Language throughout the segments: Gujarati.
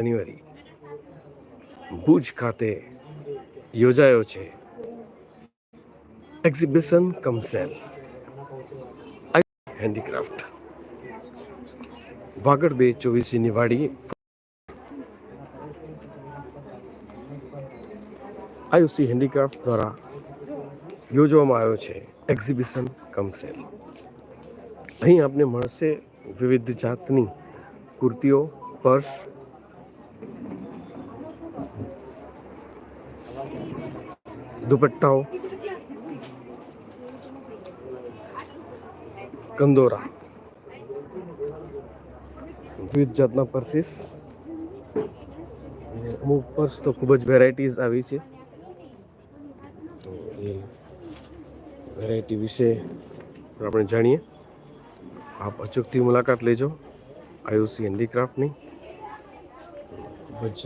જાન્યુઆરી ભુજ ખાતે યોજાયો છે. Exhibition cum sale handicraft Vagad બે ચોવીસી નિવાડી. આયુસી હેન્ડીક્રાફ્ટ દ્વારા યોજવામાં આવ્યો છે. એક્ઝિબિશન કમ સેલ અહીં આપને મળશે વિવિધ જાતની કુર્તીઓ, પર્સ દુપટ્ટાઓ કંદોરા વિવિધ જાતના પર્સીસ અમુક પર્સ તો ખૂબ જ વેરાયટીઝ આવી છે। તો એ વેરાયટી વિશે આપણે જાણીએ। આપ અચૂકથી મુલાકાત લેજો આયુસી હેન્ડીક્રાફ્ટની ખૂબ જ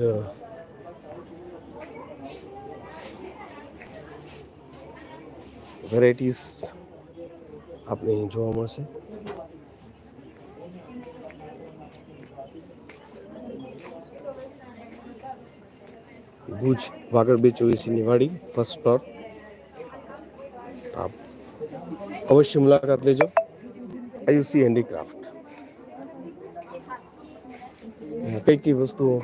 વેરાયટીઝ આપણે જોવા મળશે. ભુજ વાગડ બે ચોવીસની વાડી ફર્સ્ટ ફ્લોર આપ અવશ્ય મુલાકાત લેજો. આયુસી હેન્ડીક્રાફ્ટ કઈ કઈ વસ્તુઓ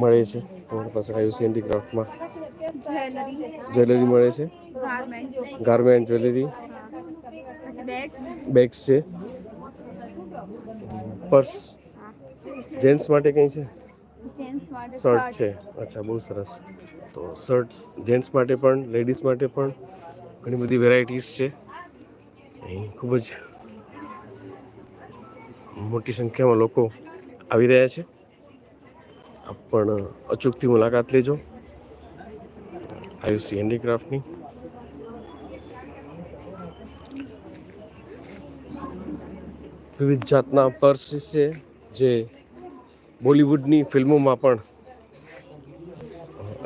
મળે છે? તમારી પાસે આયુસી હેન્ડીક્રાફ્ટમાં જ્વેલરી જ્વેલરી મળે છે? Garment jewellery. બેગ્સ છે. પર્સ. જેન્ટ્સ માટે કંઈ છે? શર્ટ છે. અચ્છા, બહુ સરસ. તો શર્ટ જેન્ટ્સ માટે પણ, લેડીઝ માટે પણ ઘણી બધી વેરાયટીઝ છે. અહીં ખૂબ જ મોટી સંખ્યામાં લોકો આવી રહ્યા છે. પણ અચૂકથી મુલાકાત લેજો. આયુસી હેન્ડીક્રાફ્ટની વિવિધ જાતના પર્સ છે જે બોલિવૂડની ફિલ્મોમાં પણ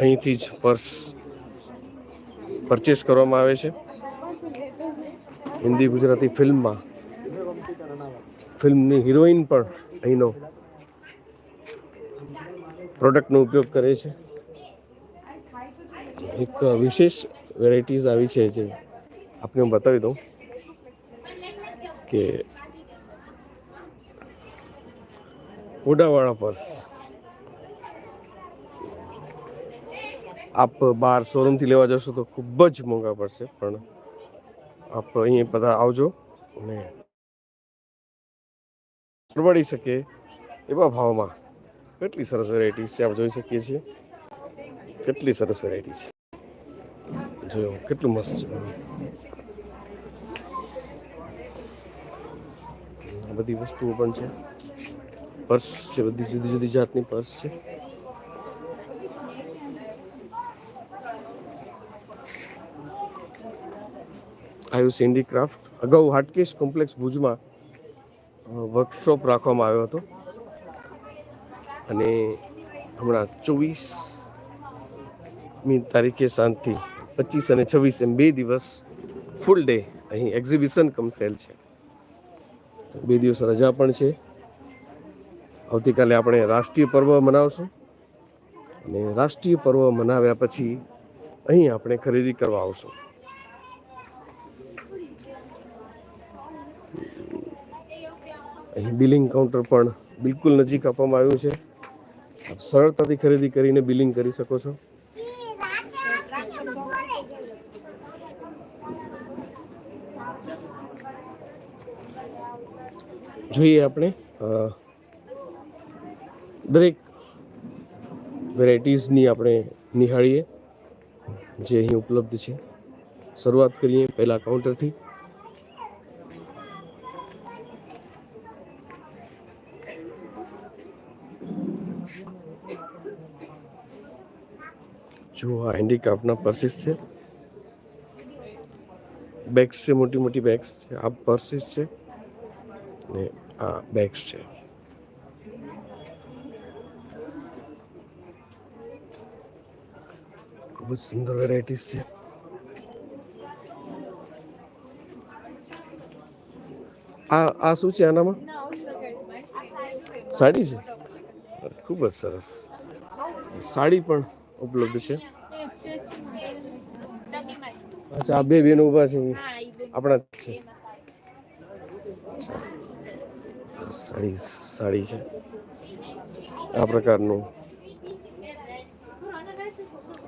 અહીંથી જ પર્સ પરચેસ કરવામાં આવે છે. હિન્દી ગુજરાતી ફિલ્મમાં ફિલ્મની હિરોઈન પણ અહીંનો પ્રોડક્ટનો ઉપયોગ કરે છે. એક વિશેષ વેરાયટીઝ આવી છે જે આપને હું બતાવી દઉં કે ઓડાવાળા પર્સ. આપ બહાર શોરૂમથી લેવા જશો તો ખૂબ જ મોંઘા પડશે, પણ આપ અહીં બધા આવજો અને પરવડી શકે એવા ભાવમાં. કેટલી સરસ વેરાયટીઝ છે, આપ જોઈ શકીએ છીએ. કેટલી સરસ વેરાયટી છે. જોયો, કેટલું મસ્ત છે. બધી વસ્તુઓ પણ છે. પર્સ છે, બધી જુદી જુદી જાતની પર્સ છે. આયુષ હેન્ડીક્રાફ્ટ, અગાઉ હાટકેશ કોમ્પ્લેક્સ ભુજમાં વર્કશોપ રાખવામાં આવ્યો હતો. અને હમણાં ચોવીસમી તારીખે સાંજથી પચીસ અને છવ્વીસ એમ બે દિવસ ફૂલ ડે અહીં એક્ઝિબિશન કમ સેલ છે. બે દિવસ રજા પણ છે. આવતીકાલે આપણે રાષ્ટ્રીય પર્વ મનાવશું. અને રાષ્ટ્રીય પર્વ મનાવ્યા પછી અહીં આપણે ખરીદી કરવા આવશું. અહીં બિલિંગ કાઉન્ટર પણ બિલકુલ નજીક આપવામાં આવ્યું છે. આપ સરળતાથી ખરીદી કરીને બિલિંગ કરી શકો છો. જોઈએ આપણે દરેક વેરાયટીઝની આપણે નિહાળીએ, જે અહીં ઉપલબ્ધ છે. શરૂઆત કરીએ પહેલાં કાઉન્ટરથી. જો આ હેન્ડીક્રાફ્ટના પર્સિસ છે. બેગ્સ છે મોટી મોટી બેગ્સ છે. આ પર્સિસ છે ને આ બેગ્સ છે. ખૂબ જ સુંદર વેરાયટીઝ છે. આ આ શું છે આનામાં? સાડી છે? ખૂબ જ સરસ. સાડી પણ ઉપલબ્ધ છે. અચ્છા આ બે બેનો ઊભા છે આપણા છે. સાડી સાડી છે. આ પ્રકારનું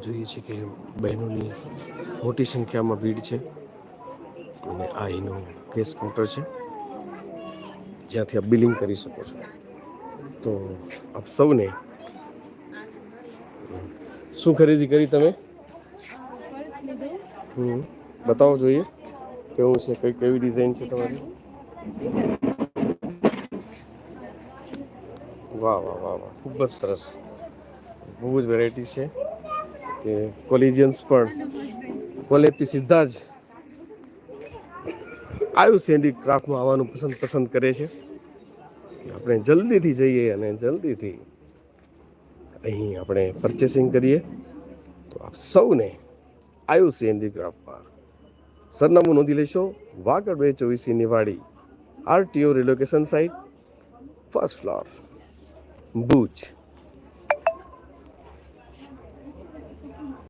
જોઈએ છે કે બહેનોની મોટી સંખ્યામાં ભીડ છે અને આ એનો કેસ કાઉન્ટર છે. જ્યાંથી આપ બિલિંગ કરી શકો છો. તો આપ સૌને શું ખરીદી કરી તમે? હમ બતાવો જોઈએ કેવું છે કઈ કેવી ડિઝાઇન છે તમારી? વાહ વાહ વાહ વાહ ખૂબ જ સરસ. બહુ જ વેરાયટી છે. કે કોલેજિયન્સ પણ કોલેજથી સીધા જ આયુષ હેન્ડીક્રાફ્ટમાં આવવાનું પસંદ પસંદ કરે છે. આપણે જલ્દીથી જઈએ અને જલ્દીથી અહીં આપણે પરચેસિંગ કરીએ. તો આપ સૌને આયુષ હેન્ડીક્રાફ્ટમાં સરનામું નોંધી લેશો. વાગડ બે ચોવીસી નિવાડી RTO relocation site first floor Bhuj.